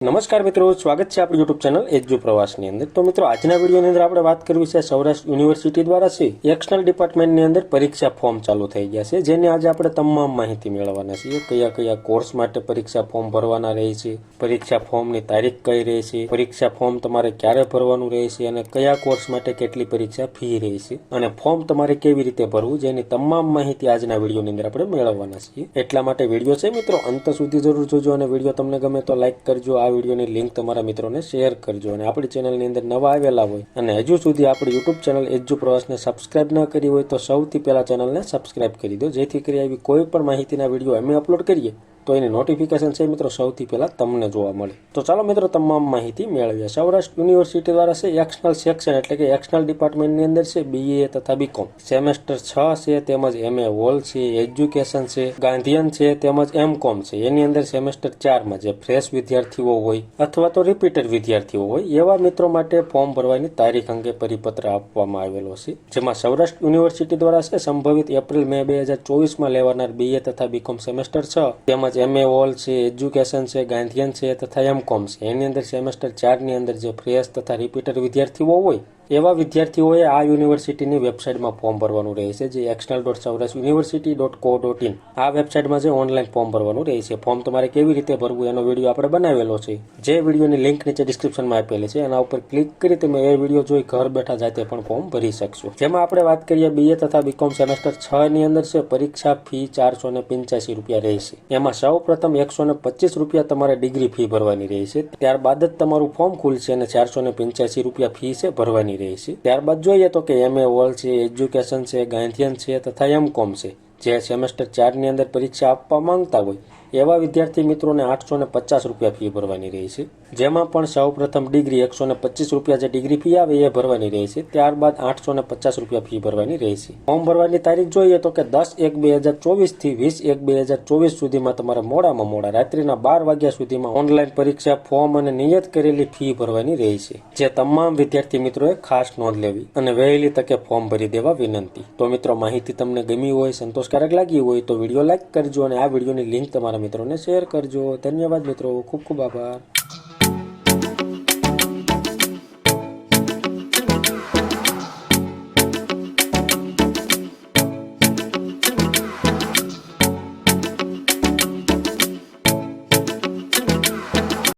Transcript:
નમસ્કાર મિત્રો, સ્વાગત છે આપણી યુટ્યુબ ચેનલ એજ્યુ પ્રવાસની અંદર. તો મિત્રો, આજના વિડીયોની અંદર આપણે વાત કરવી છે સૌરાષ્ટ્ર યુનિવર્સિટી દ્વારા છે એક્સટર્નલ ડિપાર્ટમેન્ટની અંદર પરીક્ષા ફોર્મ ચાલુ થઈ ગયા છે, જેની આજે આપણે તમામ માહિતી મેળવવાના છીએ. કયા કયા કોર્સ માટે પરીક્ષા ફોર્મ ભરવાના રહે છે, પરીક્ષા ફોર્મની તારીખ કઈ રહે છે, પરીક્ષા ફોર્મ તમારે ક્યારે ભરવાનું રહે છે અને કયા કોર્સ માટે કેટલી પરીક્ષા ફી રહે છે અને ફોર્મ તમારે કેવી રીતે ભરવું, જેની તમામ માહિતી આજના વિડીયોની અંદર આપણે મેળવવાના છીએ. એટલા માટે વીડિયો છે મિત્રો, અંત સુધી જરૂર જોજો અને વીડિયો તમને ગમે તો લાઈક કરજો. આ વિડીયોની લિંક તમારા મિત્રોને શેર કરજો અને આપણી ચેનલની અંદર નવા આવેલા હોય અને હજુ સુધી આપણી યુટ્યુબ ચેનલ એજ્યુ પ્રવાસને સબસ્ક્રાઇબ ન કરી હોય તો સૌથી પહેલાં ચેનલને સબસ્ક્રાઇબ કરી દો. જેથી કરી આવી કોઈ પણ માહિતીના વીડિયો અમે અપલોડ કરીએ. તો એની નોટિફિકેશન છે મિત્રો, સૌથી પહેલાં તમને જોવા મળે. તો ચાલો મિત્રો, તમામ માહિતી મેળવીએ. સૌરાષ્ટ્ર યુનિવર્સિટી દ્વારા છે એક્સનલ સેક્શન એટલે કે એક્સનલ ડિપાર્ટમેન્ટની અંદર છે બીએ તથા બીકોમ સેમેસ્ટર છ છે, તેમજ એમએ વોલ છે એજ્યુકેશન છે, ગાંધીયન છે, તેમજ એમ કોમ છે. એની અંદર સેમેસ્ટર ચારમાં જે ફ્રેશ વિદ્યાર્થીઓ હોય અથવા તો રિપીટર વિદ્યાર્થીઓ હોય, એવા મિત્રો માટે ફોર્મ ભરવાની તારીખ અંગે પરિપત્ર આપવામાં આવેલો છે. જેમાં સૌરાષ્ટ્ર યુનિવર્સિટી દ્વારા છે, સંભવિત એપ્રિલ, મે બે હજાર ચોવીસમાં લેવાનાર બીએ તથા બીકોમ સેમેસ્ટર છ, તેમજ એમએ ઓલ છે એજ્યુકેશન છે ગાંધીયન છે, તથા એમ કોમ છે. એની અંદર સેમેસ્ટર ચારની અંદર જે ફ્રેશ તથા રિપીટર વિદ્યાર્થીઓ હોય એવા વિદ્યાર્થીઓએ આ યુનિવર્સિટીની વેબસાઇટમાં ફોર્મ ભરવાનું રહેશે, જે external dot Saurashtra university dot co dot in આ વેબસાઇટમાં જે ઓનલાઈન ફોર્મ ભરવાનું રહેશે, ફોર્મ તમારે કેવી રીતે ભરવું એનો વીડિયો આપણે બનાવેલો છે. જે વિડીયોની લિંક નીચે ડિસ્ક્રિપ્શનમાં આપેલી છે, એના ઉપર ક્લિક કરી તમે એ વીડિયો જોઈ ઘર બેઠા જાતે પણ ફોર્મ ભરી શકશો. જેમાં આપણે વાત કરીએ બીએ તથા બીકોમ સેમેસ્ટર છ ની અંદર છે, પરીક્ષા ફી ચારસો ને પંચ્યાસી રૂપિયા રહેશે. એમાં સૌ પ્રથમ એકસો ને પચીસ રૂપિયા તમારે ડિગ્રી ફી ભરવાની રહેશે. ત્યારબાદ જ તમારું ફોર્મ ખુલશે અને ચારસો ને પંચ્યાસી રૂપિયા ફી છે ભરવાની રહેશે ત્યારબાદ જોઈએ તો કે એમએ ઓલ છે એજ્યુકેશન છે, ગાંધીયન છે તથા એમ કોમ છે. જે સેમેસ્ટર ચારની અંદર પરીક્ષા આપવા માંગતા હોય એવા વિદ્યાર્થી મિત્રોને આઠસો ને પચાસ રૂપિયા ફી ભરવાની રહેશે જેમાં પણ સૌ પ્રથમ ડિગ્રી એકસો ને પચીસ રૂપિયા જે ડિગ્રી ફી આવે એ ભરવાની રહે છે. ત્યારબાદ આઠસો ને પચાસ રૂપિયા ફી ભરવાની રહે છે. ફોર્મ ભરવાની તારીખ જોઈએ તો કે દસ એક બે હજાર ચોવીસથી વીસ એક બે હજાર ચોવીસ સુધીમાં તમારે મોડામાં મોડા, રાત્રિના બાર વાગ્યા સુધીમાં ઓનલાઈન પરીક્ષા, ફોર્મ અને નિયત કરેલી ફી ભરવાની રહેશે જે તમામ વિદ્યાર્થી મિત્રોએ ખાસ નોંધ લેવી અને વહેલી તકે ફોર્મ ભરી દેવા વિનંતી. તો મિત્રો, માહિતી તમને ગમી હોય, સંતોષકારક લાગી હોય તો વીડિયો લાઈક કરજો અને આ વિડીયોની લિંક તમારા મિત્રોને શેર કરજો. ધન્યવાદ મિત્રો. ખૂબ ખૂબ આભાર.